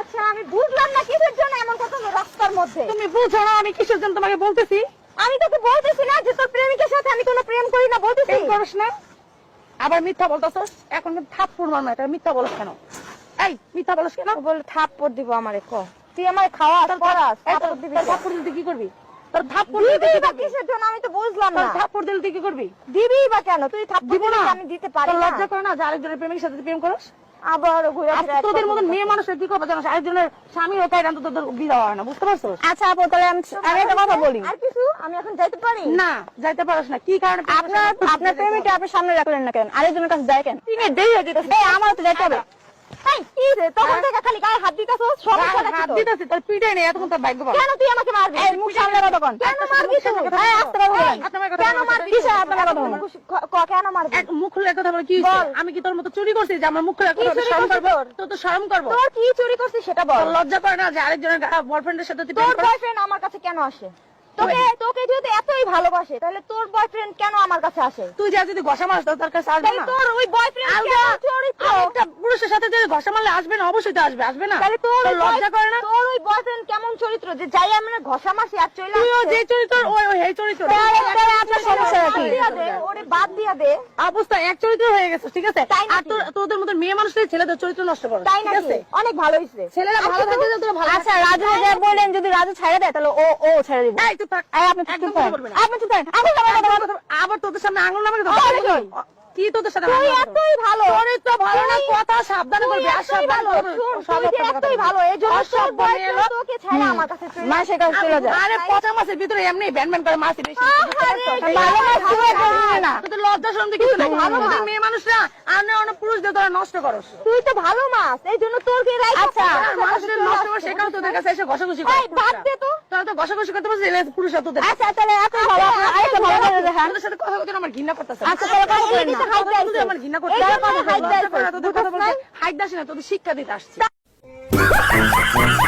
আচ্ছা আমি বুঝলাম না কিসের জন্য এমন কথা রাস্তার মধ্যে। তুমি বুঝো না আমি কিসের জন্য তোমাকে বলতেছি? আমি তোকে বলতেছি না যে তোর প্রেমিকের সাথে আমি কোনো প্রেম করি না বলতেছি। প্রেম না? আবার মিথ্যা বলতেছস এখন থাপ্পড় মারমা এটা মিথ্যা বলস কেন? এই মিথ্যা বলস কেন? বলে থাপ্পড় দিব আমারে ক। তুই আমারে খাওয়া পড়াস এই থাপ্পড় দিবি থাপ্পড় দিলে কি করবি? তোর থাপ্পড় দিলে দিবি বা কিসের জন্য? আমি তো বুঝলাম না। থাপ্পড় দিলে তুই কি করবি? দিবি বা কেন? তুই থাপ্পড় দিব আমি দিতে পারি না। লজ্জা করে না যে আরেকজনের প্রেমিকের সাথে প্রেম করস? আবার ঘুরে আর ফিরে এক তোদের মতন মেয়ে মানুষের কি করবে জানো আরেকজনের স্বামী ও তাই তো তোদের বিয়ে হয় না বুঝতে পারছ? আচ্ছা আপু তাহলে আমি আমি একটা কথা বলি। আর কিছু? আমি এখন যাইতে পারি? না যাইতে না। কি কারণে আপনার আপনার সামনে রাখলেন না কেন? আরেকজনের কাছে যায় কেন? তুমি দেরি হয়ে যেতেছে। আমার তো যাইতে হবে। তখন গায়ে হাত দিতেছ? সমস্যা হাত তোর? তোর পিটাই নেই এতক্ষণ তোর ভাগ্য ভালো। কেন তুই আমাকে মারবি? এই মুখ সামনে কথা কন কেন মারবি তুই? এই, আস্তে কথা বলেন। আপনার কথা কেন মারবি? কিসে আপনার কথা বলেন? ক- ক- কেন মারবি? এক মুখ খুলে কথা বলে কি আমি কি তোর মতো চুরি করছি? যে আমার মুখ খুলে কথা শরম করছিস করব? তোর? তো তো শরম করব। তোর? কি চুরি করছিস সেটা বল। লজ্জা করে না যে আরেকজনের বয়ফ্রেন্ডের সাথে তুই তোর বয়ফ্রেন্ড আমার কাছে কেন আসে? তোকে তোকে যদি এতই ভালোবাসে তাহলে তোর বয়ফ্রেন্ড কেন আমার কাছে আসে? তুই যা যদি ঘষা তার কাছে আসবে না। তোর ওই বয়ফ্রেন্ড আলগা পুরুষের সাথে যদি ঘষা মারলে আসবে না অবশ্যই তো আসবে আসবে না। তাহলে তোর তোর লজ্জা করে না? তোর ওই বয়ফ্রেন্ড কেমন চরিত্র যে যাই আমরা ঘষা মাসি আর চলে আসছে। যে চরিত্র ওই ওই এই চরিত্র। তাহলে- তাহলে আপনার সমস্যা কি? ওরে বাদ দিয়া দে। অবস্থা এক চরিত্র হয়ে গেছে ঠিক আছে? আর তোর তোদের মতো মেয়ে মানুষদের ছেলেদের চরিত্র নষ্ট করে তাই ঠিক আছে? অনেক ভালো হইছে ছেলেরা ভালো থাকলে তো তোরা ভালো আচ্ছা রাজু যে বললেন যদি রাজু ছাড়ে দেয় তাহলে ও ও ছেড়ে দিব। এই চুপ থাক। আপনি চুপ একদম করেন কথা বলবি না। আপনি কথা বলেন। আবার তোদের সামনে আঙুল নামে আরে কি? তোদের সাথে তুই এতই ভালো। চরিত্র ভালো না কথা সাবধানে তুই করবি আর ভালো শুন তুই এতই ভালো এই জন্য লোক। boyfriend তোকে ছেড়ে আমার কাছে চলে মা কাছে চলে যায়। আরে পচা মাছের ভিতরে এমনি ব্যান ব্যান করে মাছি বেশি। ভালো মাছ তুই। করবি না। তোদের লজ্জা শরম কিছু নাই। ভালো মাছ। মেয়ে মানুষরা আর অনেক পুরুষদের তোরা নষ্ট করস তুই তো ভালো মাছ এই জন্য তোর কে রাইখা আচ্ছা চলে নষ্ট করে সেখানে তোদের কাছে এসে ঘষাঘষি এই, বাদ দে তো। তোরা তো ঘষাঘষি করতে পারছিস পুরুষরা তোদের। আচ্ছা তাহলে এত ভালো আপনার আরেকটা ভালো করে দেখান। সাথে কথা বলতে আমার ঘৃণা করতেছে আচ্ছা তাহলে কথা বলেন না। হাইট কথা আমার ঘৃণা করতেছে। হাইট তোদের কথা বলতে হাইট না তোদের শিক্ষা দিতে আসছি।